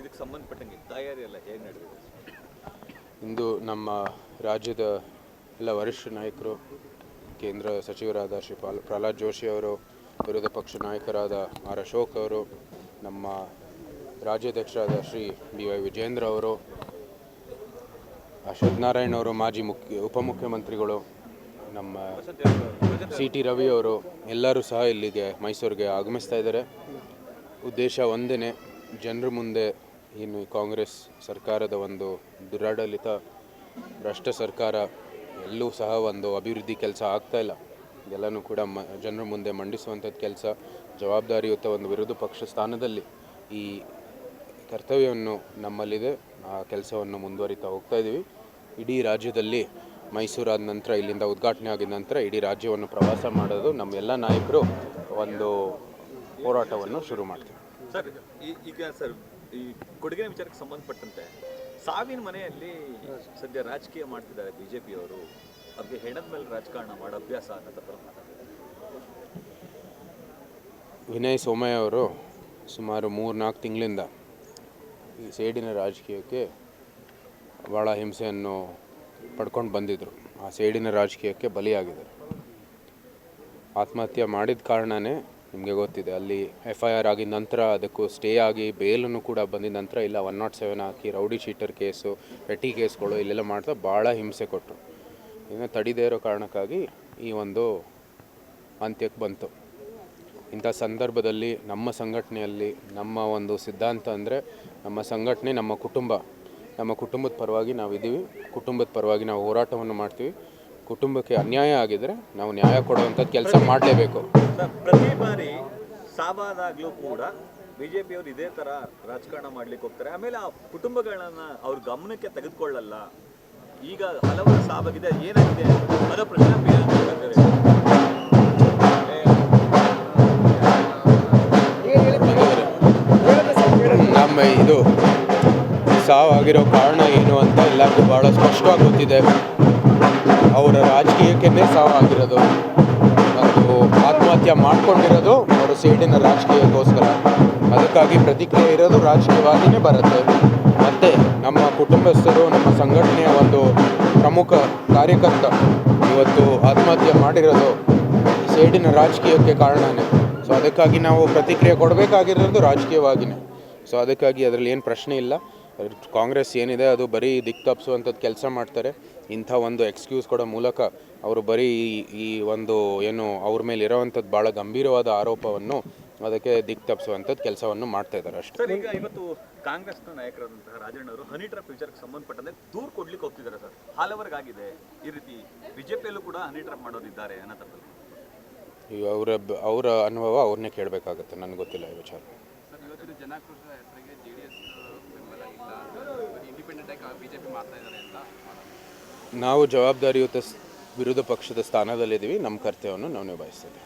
ಇದಕ್ಕೆ ಸಂಬಂಧಪಟ್ಟಂಗೆ ತಯಾರಿ ಎಲ್ಲ ಹೇಗೆ ನಡೆದಿದೆ? ಇಂದು ನಮ್ಮ ರಾಜ್ಯದ ಎಲ್ಲ ವರಿಷ್ಠ ನಾಯಕರು, ಕೇಂದ್ರ ಸಚಿವರಾದ ಶ್ರೀ ಪಾಲ್ ಪ್ರಹ್ಲಾದ್ ಜೋಶಿ ಅವರು, ವಿರೋಧ ಪಕ್ಷ ನಾಯಕರಾದ ಆರ್ ಅಶೋಕ್ ಅವರು, ನಮ್ಮ ರಾಜ್ಯಾಧ್ಯಕ್ಷರಾದ ಶ್ರೀ ಡಿ ವೈ ವಿಜೇಂದ್ರ ಅವರು, ಅಶ್ವಥ್ ನಾರಾಯಣ್ ಅವರು, ಮಾಜಿ ಮುಖ್ಯ ಉಪಮುಖ್ಯಮಂತ್ರಿಗಳು ನಮ್ಮ ಸಿ ಟಿ ರವಿ ಅವರು ಎಲ್ಲರೂ ಸಹ ಇಲ್ಲಿಗೆ ಮೈಸೂರಿಗೆ ಆಗಮಿಸ್ತಾ ಇದ್ದಾರೆ. ಉದ್ದೇಶ ಒಂದೇ ಜನರ ಮುಂದೆ ಈ ಕಾಂಗ್ರೆಸ್ ಸರ್ಕಾರದ ಒಂದು ದುರಾಡಳಿತ, ಭ್ರಷ್ಟ ಸರ್ಕಾರ ಎಲ್ಲೂ ಸಹ ಒಂದು ಅಭಿವೃದ್ಧಿ ಕೆಲಸ ಆಗ್ತಾ ಇಲ್ಲ. ಇದೆಲ್ಲನೂ ಕೂಡ ಮ, ಜನರ ಮುಂದೆ ಮಂಡಿಸುವಂಥದ್ದು ಕೆಲಸ. ಜವಾಬ್ದಾರಿಯುತ ಒಂದು ವಿರೋಧ ಪಕ್ಷ ಸ್ಥಾನದಲ್ಲಿ ಈ ಕರ್ತವ್ಯವನ್ನು ನಮ್ಮಲ್ಲಿದೆ. ಆ ಕೆಲಸವನ್ನು ಮುಂದುವರಿತಾ ಹೋಗ್ತಾ ಇದ್ದೀವಿ. ಇಡೀ ರಾಜ್ಯದಲ್ಲಿ ಮೈಸೂರಾದ ನಂತರ, ಇಲ್ಲಿಂದ ಉದ್ಘಾಟನೆ ಆಗಿದ ನಂತರ ಇಡೀ ರಾಜ್ಯವನ್ನು ಪ್ರವಾಸ ಮಾಡೋದು ನಮ್ಮ ಎಲ್ಲ ನಾಯಕರು ಒಂದು ಹೋರಾಟವನ್ನು ಶುರು ಮಾಡ್ತೀವಿ ಸರ್ ಈಗ ಸರ್, ಈ ಕೊಡುಗೆ ವಿಚಾರಕ್ಕೆ ಸಂಬಂಧಪಟ್ಟಂತೆ ಸಾವಿನ ಮನೆಯಲ್ಲಿ ಸದ್ಯ ರಾಜಕೀಯ ಮಾಡ್ತಿದ್ದಾರೆ ಬಿಜೆಪಿಯವರು. ಅವ್ರಿಗೆ ಹೆಣದ ಮೇಲೆ ರಾಜಕಾರಣ ಮಾಡೋ ಅಭ್ಯಾಸ ಅನ್ನೋ ಥರ ವಿನಯ್ ಸೋಮಯ್ಯ ಅವರು ಸುಮಾರು ಮೂರು ನಾಲ್ಕು ತಿಂಗಳಿಂದ ಈ ಸೇಡಿನ ರಾಜಕೀಯಕ್ಕೆ ಭಾಳ ಹಿಂಸೆಯನ್ನು ಪಡ್ಕೊಂಡು ಬಂದಿದ್ದರು ಆ ಸೇಡಿನ ರಾಜಕೀಯಕ್ಕೆ ಬಲಿಯಾಗಿದ್ದರು. ಆತ್ಮಹತ್ಯೆ ಮಾಡಿದ ಕಾರಣನೇ ನಿಮಗೆ ಗೊತ್ತಿದೆ, ಅಲ್ಲಿ ಎಫ್ ಐ ಆರ್ ಆಗಿದ ನಂತರ ಅದಕ್ಕೂ ಸ್ಟೇ ಆಗಿ ಬೇಲನ್ನು ಕೂಡ ಬಂದಿದ್ದ ನಂತರ ಇಲ್ಲ ಒನ್ ನಾಟ್ ಸೆವೆನ್ ಹಾಕಿ ರೌಡಿ ಶೀಟರ್ ಕೇಸು ಪೆಟ್ಟಿ ಕೇಸ್ಗಳು ಇಲ್ಲೆಲ್ಲ ಮಾಡ್ತಾ ಭಾಳ ಹಿಂಸೆ ಕೊಟ್ಟರು ಇನ್ನು ತಡಿದೇ ಇರೋ ಕಾರಣಕ್ಕಾಗಿ ಈ ಒಂದು ಅಂತ್ಯಕ್ಕೆ ಬಂತು. ಇಂಥ ಸಂದರ್ಭದಲ್ಲಿ ನಮ್ಮ ಸಂಘಟನೆಯಲ್ಲಿ ನಮ್ಮ ಒಂದು ಸಿದ್ಧಾಂತ ಅಂದರೆ ನಮ್ಮ ಸಂಘಟನೆ, ನಮ್ಮ ಕುಟುಂಬ. ನಮ್ಮ ಕುಟುಂಬದ ಪರವಾಗಿ ನಾವಿದ್ದೀವಿ, ಕುಟುಂಬದ ಪರವಾಗಿ ನಾವು ಹೋರಾಟವನ್ನು ಮಾಡ್ತೀವಿ. ಕುಟುಂಬಕ್ಕೆ ಅನ್ಯಾಯ ಆಗಿದ್ರೆ ನಾವು ನ್ಯಾಯ ಕೊಡುವಂತ ಕೆಲಸ ಮಾಡಲೇಬೇಕು. ಪ್ರತಿ ಬಾರಿ ಸಾವಾದಾಗ್ಲೂ ಕೂಡ ಬಿಜೆಪಿಯವರು ಇದೇ ತರ ರಾಜಕಾರಣ ಮಾಡ್ಲಿಕ್ಕೆ ಹೋಗ್ತಾರೆ. ಆಮೇಲೆ ಆ ಕುಟುಂಬಗಳನ್ನ ಅವ್ರ ಗಮನಕ್ಕೆ ತೆಗೆದುಕೊಳ್ಳಲ್ಲ. ಈಗ ಹಲವಾರು ಸಾವಾಗಿದೆ ಏನಾಗಿದೆ? ಅನ್ನೋ ಪ್ರಶ್ನೆ ನಮ್ಮ ಇದು ಸಾವಾಗಿರೋ ಕಾರಣ ಏನು ಅಂತ ಎಲ್ಲರಿಗೂ ಭಾಳ ಸ್ಪಷ್ಟವಾಗಿ ಗೊತ್ತಿದೆ. ಅವರ ರಾಜಕೀಯಕ್ಕೇ ಸಾವಾಗಿರೋದು ಮತ್ತು ಆತ್ಮಹತ್ಯೆ ಮಾಡ್ಕೊಂಡಿರೋದು ಅವರ ಸೇಡಿನ ರಾಜಕೀಯಕ್ಕೋಸ್ಕರ. ಅದಕ್ಕಾಗಿ ಪ್ರತಿಕ್ರಿಯೆ ಇರೋದು ರಾಜಕೀಯವಾಗಿಯೇ ಬರುತ್ತೆ. ಮತ್ತು ನಮ್ಮ ಕುಟುಂಬಸ್ಥರು, ನಮ್ಮ ಸಂಘಟನೆಯ ಒಂದು ಪ್ರಮುಖ ಕಾರ್ಯಕರ್ತ ಇವತ್ತು ಆತ್ಮಹತ್ಯೆ ಮಾಡಿರೋದು ಸೇಡಿನ ರಾಜಕೀಯಕ್ಕೆ ಕಾರಣನೇ. ಸೊ ಅದಕ್ಕಾಗಿ ನಾವು ಪ್ರತಿಕ್ರಿಯೆ ಕೊಡಬೇಕಾಗಿರೋದು ರಾಜಕೀಯವಾಗಿಯೇ ಸೊ ಅದಕ್ಕಾಗಿ ಅದರಲ್ಲಿ ಏನು ಪ್ರಶ್ನೆ ಇಲ್ಲ. ಕಾಂಗ್ರೆಸ್ ಏನಿದೆ ಅದು ಬರೀ ದಿಕ್ಕು ತಪ್ಪಿಸುವಂಥದ್ದು ಕೆಲಸ ಮಾಡ್ತಾರೆ. ಇಂಥ ಒಂದು ಎಕ್ಸ್ಕ್ಯೂಸ್ ಕೊಡೋ ಮೂಲಕ ಅವರು ಬರೀ ಈ- ಈ ಒಂದು ಏನು ಅವ್ರ ಮೇಲೆ ಇರೋವಂಥದ್ದು ಭಾಳ ಗಂಭೀರವಾದ ಆರೋಪವನ್ನು ಅದಕ್ಕೆ ದಿಕ್ ತಪ್ಪಿಸುವಂಥದ್ದು ಕೆಲಸವನ್ನು ಮಾಡ್ತಾ ಇದ್ದಾರೆ ಅಷ್ಟೇ. ಸರ್ ಈಗ ಇವತ್ತು ಕಾಂಗ್ರೆಸ್ ನಾಯಕರಾದಂತಹ ರಾಜಣ್ಣವರು ಹನಿ ಟ್ರಾಪ್ ವಿಚಾರಕ್ಕೆ ಸಂಬಂಧಪಟ್ಟಂತೆ ದೂರು ಕೊಡ್ಲಿಕ್ಕೆ ಹೋಗ್ತಿದ್ದಾರೆ ಸರ್. ಹಲವರಿಗಾಗಿದೆ. ಈ ರೀತಿ ಬಿಜೆಪಿಯಲ್ಲೂ ಕೂಡ ಹನಿ ಟ್ರಾಪ್ ಮಾಡೋರಿದ್ದಾರೆ ಅನ್ನೋ ಥರದಲ್ಲಿ. ಈಗ ಅವರ ಅವರ ಅನುಭವ ಅವ್ರನ್ನೇ ಕೇಳಬೇಕಾಗತ್ತೆ ನನಗೆ ಗೊತ್ತಿಲ್ಲ ಈ ವಿಚಾರ. ಸರ್ ಇವತ್ತಿನ ಜನಾಕ್ರೋಶ ಹೆಸರಿಗೆ ಜೆ ಡಿ ಎಸ್ ಬೆಂಬಲ ಇಲ್ಲ. ಇಂಡಿಪೆಂಡೆಂಟ್ ಆಗಿ ಬಿಜೆಪಿ ಮಾಡ್ತಾ ಇದ್ದಾರೆ ಅಂತ ನಾವು ಜವಾಬ್ದಾರಿಯುತ ವಿರೋಧ ಪಕ್ಷದ ಸ್ಥಾನದಲ್ಲಿದ್ದೀವಿ. ನಮ್ಮ ಕರ್ತವ್ಯವನ್ನು ನಾವು ನಿಭಾಯಿಸ್ತೀವಿ